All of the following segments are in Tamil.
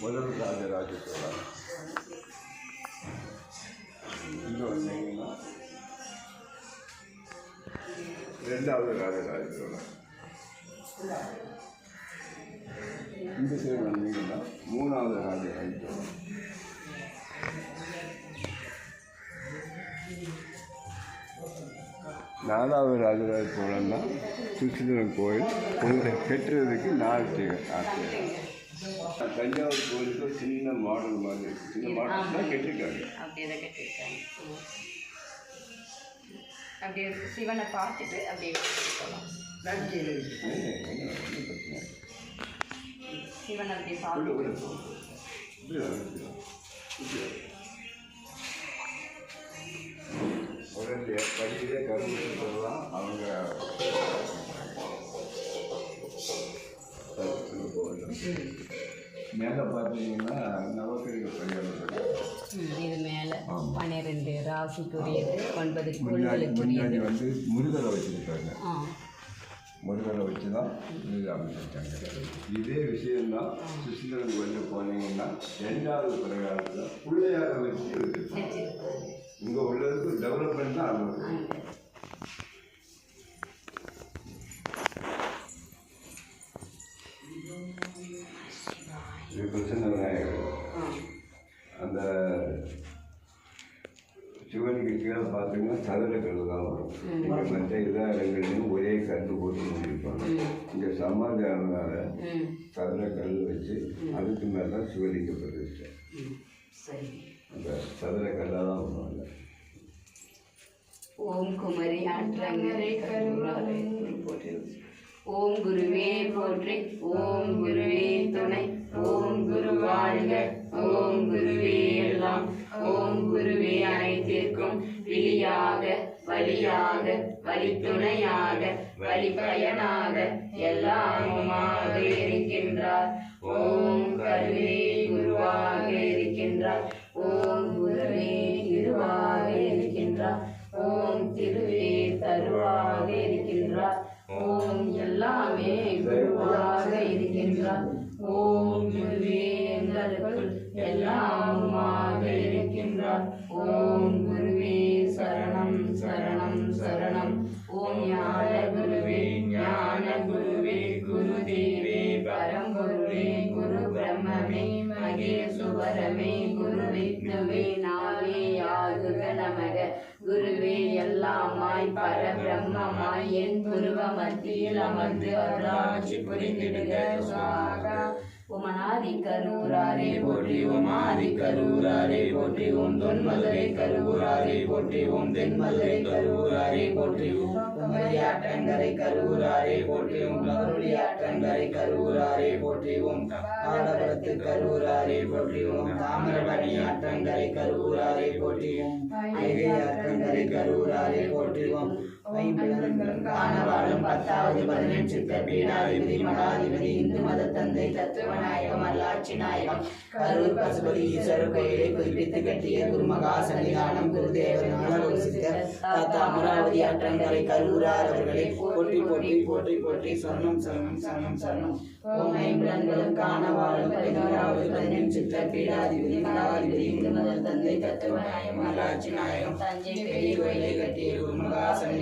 முதல் ராஜராஜ சோழன் இங்கே வந்தீங்கன்னா ரெண்டாவது ராஜராஜ சோழன் இந்த சைடு வந்தீங்கன்னா மூணாவது ராஜராஜ சோழன் நாலாவது ராஜராஜ சோழன் தான் சுற்றுலன் கோயில் உங்களை பெற்றதுக்கு நாலு தீ- ஆசிரியர். தஞ்சாவூர் கோயிலுக்கு ஒரு சின்ன மாடல் மாதிரி. சின்ன மாடல் தான் கட்டிருக்காங்க அப்படியே தான் கட்டியிருக்காங்க. அப்படியே சிவனை பார்த்துட்டு அப்படியே போகலாம். சிவன் அப்படியே பார்த்து படியிலே கரும்பு சொல்லலாம் அவங்க போகணும். மேலே பார்த்தீங்கன்னா நவக்கிரக பரிகாரம் இது மேலே பன்னிரெண்டு ராசிக்குரியது ஒன்பது முன்னாடி வந்து முருகரை வச்சுருக்காங்க. முருகரை வச்சு தான் இது அமைச்சிருக்காங்க இதே விஷயம்தான் சுசீந்திரன் கோயிலில் போனீங்கன்னா ரெண்டாவது பிரகாரத்தில் பிள்ளையாரை வச்சு இங்கே உள்ளதுக்கு டெவலப்மெண்ட் தான் ஆகுது சிவனுக்கு கீழே பார்த்தீங்கன்னா சதுர கல் தான் வரும். இங்கே மற்ற எல்லா இடங்கள்லையும் ஒரே கல் போட்டு முடிப்பாங்க. இங்கே சமாதானனால ம். சதுர கல் வச்சு அதுக்கு மேலே தான் சிவலிங்க பிரதிஷ்டை. அந்த சதுர கல்லாக தான் பண்ணுவாங்க ஓம் குமரி ஆற்றங்கரை கருவாரை போற்றி. ஓம் குருவே போற்றி. ஓம் குருவே துணை. பயனாக எல்லாமுமாக இருக்கின்றார் ஓம் கருவே குருவாக இருக்கின்றார். ஓம் குருவே குருவாக பரபிரம்மமாய் என் குருவ மத்தியில் அமர்ந்து அருளாட்சி புரிந்திடுக சுவாகா. உமனாதி கரூராரே போற்றி உமாதி கரூராரே போற்றி ஓம் தொன்மதுரை கரூராரே போற்றி ஓம் தென்மதுரை கரூராரே போற்றி ஓம் ஆற்றங்கரை கரூராரே போற்றி ஓம் கருளி ஆற்றங்கரை கரூராரே போற்றி ஓம் ஆடபுரத்து கரூராரே போற்றி ஓம் தாமிரபணி ஆற்றங்கரை கரூராரே போற்றி ஓம் ஐகை ஆற்றங்கரை கரூராரே போற்றி ஓம் ஐம்பெருங்களும் பத்தாவது பதினெட்டு பீடாதிபதி மடாதிபதி இந்து மத தந்தை தத்துவநாயகம் அல்லாட்சி நாயகம் கரூர் பசுபதி ஈஸ்வரர் கோயிலை புதுப்பித்து கட்டிய குருமகா சன்னிதானம் குருதேவர் நாளொரு சித்தர் தாத்தா அமராவதி ஆற்றங்கரை கரூரார் அவர்களை போற்றி போற்றி போற்றி போற்றி சொர்ணம் சொர்ணம் சொர்ணம் சொர்ணம். ஓம் ஐம்புலன்களும் காண வாழும் பதினோராவது பதினெட்டு பீடாதிபதி மடாதிபதி இந்து மத தந்தை தத்துவநாயகம் அல்லாட்சி நாயகம். தஞ்சை பெரிய கோயிலை கட்டிய குருமகா சன்னிதானம்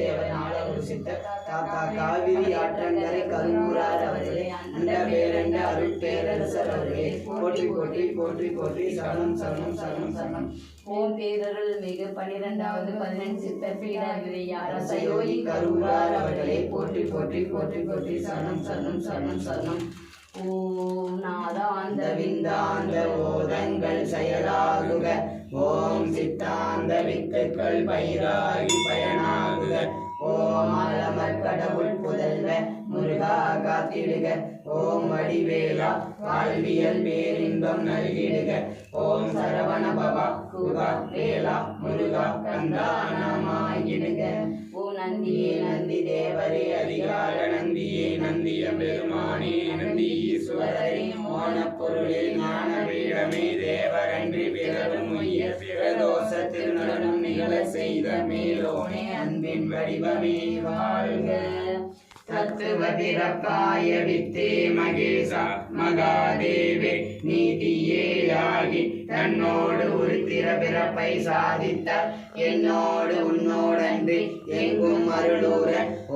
தாத்தா காவிரி ஆற்றங்கரை கருவூரார் அவர்களே அண்ட பேரண்ட அருள் பேரரசர் அவர்களே போற்றி போற்றி போற்றி போற்றி சரணம் சரணம் சரணம் சரணம். ஓம் பேரருள் மிகு பனிரெண்டாவது பதினெண்டு சித்தர் பீடாதிபதி அரசயோகி கருவூரார் அவர்களே போற்றி போற்றி போற்றி போற்றி சரணம் சரணம் சரணம் சரணம். ஓம் நாதாந்த விந்தாந்த ஓதங்கள் செயலாகுக. ஓம் சித்தாந்த வித்துக்கள் பயிராகி பயனாகுக. ஓம் ஆலமர் கடவுள் புதல்வ முருகா காத்திடுக. ஓம் வடிவேலா வாழ்வியல் பேரின்பம் நல்கிடுக. ஓம் சரவண பவா குபா வேலா முருகா கந்தா நாமாயிடுக ஓ நந்தியே நந்தி தேவரே அதிகார நந்தியே நந்திய பெருமானே நந்தி ஈஸ்வரரே மோன பொருளே ஞான வீரமே தேவரன்றி பிறரும் உய்ய பிற வடிவமே வாழ்க தத்துவ பிறப்பாய வித்தே மகேசா மகாதேவே நீதியே ஆகி தன்னோடு ஒரு பிறப்பை சாதித்த என்னோடு உன்னோடன்றி எங்கும் அருளூர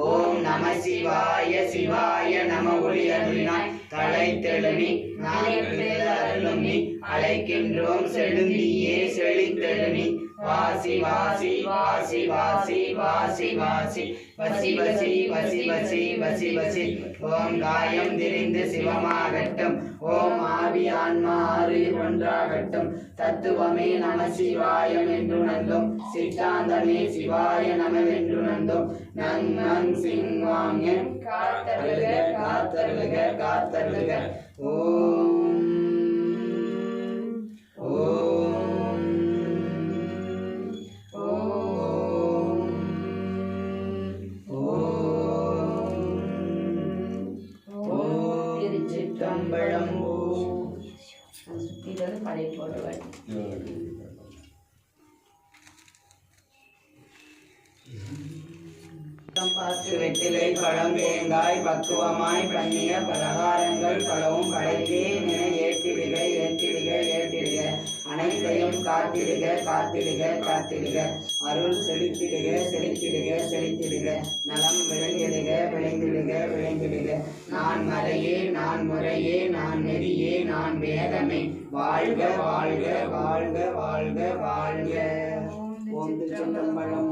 ஓம் நம சிவாய சிவாய நம ஒளி அருளினாய் தலை தெழுமி நாயத்து அருளும் நீ. அழைக்கின்றோம் செழுந்தியே செழித்தெழுமி. வாசி வாசி வாசி வாசி வாசி வாசி. வசி வசி வசி வசி வசி வசி. ஓம் காயம் திரிந்து சிவமாகட்டும். ஓம் ஆவி ஆன்மா ஆறு ஒன்றாகட்டும். தத்துவமே நம சிவாயம் என்று நந்தோம். சித்தாந்தமே சிவாய நமவென்று நந்தோம். நங் நங் சிங் வாங்க காத்தருக காத்தருக காத்தருக. ஓம் ஓம் வந்து படை போடுவார் பார்த்து வெற்றிலை பழம் தேங்காய் பக்குவமாய் பண்ணிய பலகாரங்கள் பலவும் படைத்தேன் என ஏற்றிடுக ஏற்றிடுக ஏற்றிடுக அனைத்தையும் காத்திடுக காத்திடுக காத்திடுக அருள் செலுத்திடுக செலுத்திடுக செழித்திடுக நலம் விளைந்திடுக விளைந்திடுக விளைந்திடுக நான் மறையே நான் முறையே நான் நெறியே நான் வேதமே வாழ்க வாழ்க வாழ்க வாழ்க வாழ்க. ஓம் திருச்சம்பலம்